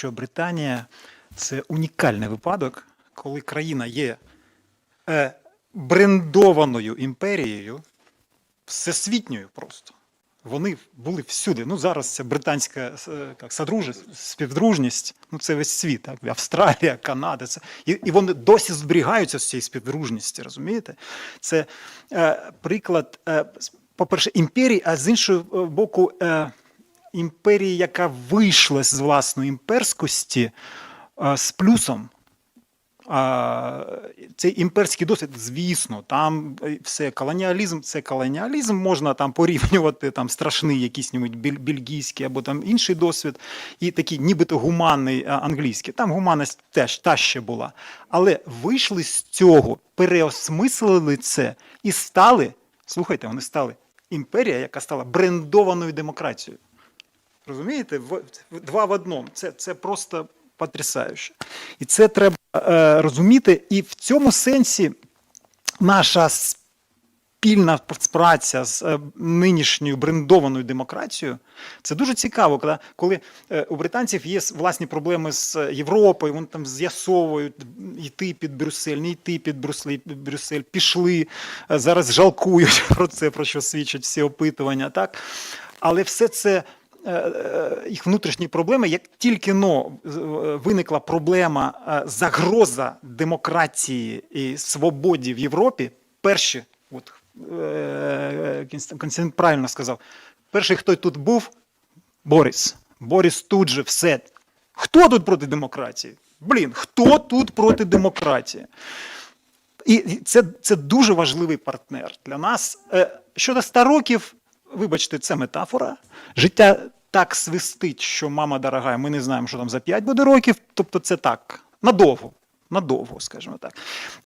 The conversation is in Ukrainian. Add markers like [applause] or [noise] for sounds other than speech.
що Британія це унікальний випадок, коли країна є е, брендованою імперією, всесвітньою просто. Вони були всюди. Ну зараз це британська е, як, содружесть, співдружність. Ну це весь світ, так? Австралія, Канада. Це, і, і вони досі зберігаються з цієї співдружності, розумієте? Це е, приклад, е, по-перше, імперії, а з іншого е, боку, е, імперії, яка вийшла з власної імперськості е, з плюсом. Цей імперський досвід, звісно, там е, все колоніалізм, це колоніалізм, можна там порівнювати там страшний якийсь нібудь біль- бельгійський або там інший досвід, і такий нібито гуманний англійський. Там гуманність теж та ще була. Але вийшли з цього, переосмислили це і стали, слухайте, вони стали імперія, яка стала брендованою демократією. Розумієте? Два в одному. Це, це просто потрясающе. І це треба е, розуміти. І в цьому сенсі наша спільна праця з е, нинішньою брендованою демократією це дуже цікаво, коли, коли е, у британців є власні проблеми з Європою, вони там з'ясовують йти під Брюссель, не йти під Брюссель, Брюссель пішли, е, зараз жалкують [laughs] про це, про що свідчать всі опитування. Так? Але все це е, е, їх внутрішні проблеми, як тільки но е, виникла проблема е, загроза демократії і свободі в Європі, перші, от е, Константин правильно сказав, перший, хто тут був, Борис. Борис тут же все. Хто тут проти демократії? Блін, хто тут проти демократії? І це, це дуже важливий партнер для нас. Е, Щодо 100 років, вибачте, це метафора. Життя так свистить, що мама дорога, ми не знаємо, що там за 5 буде років. Тобто це так, надовго. Надовго, скажімо так.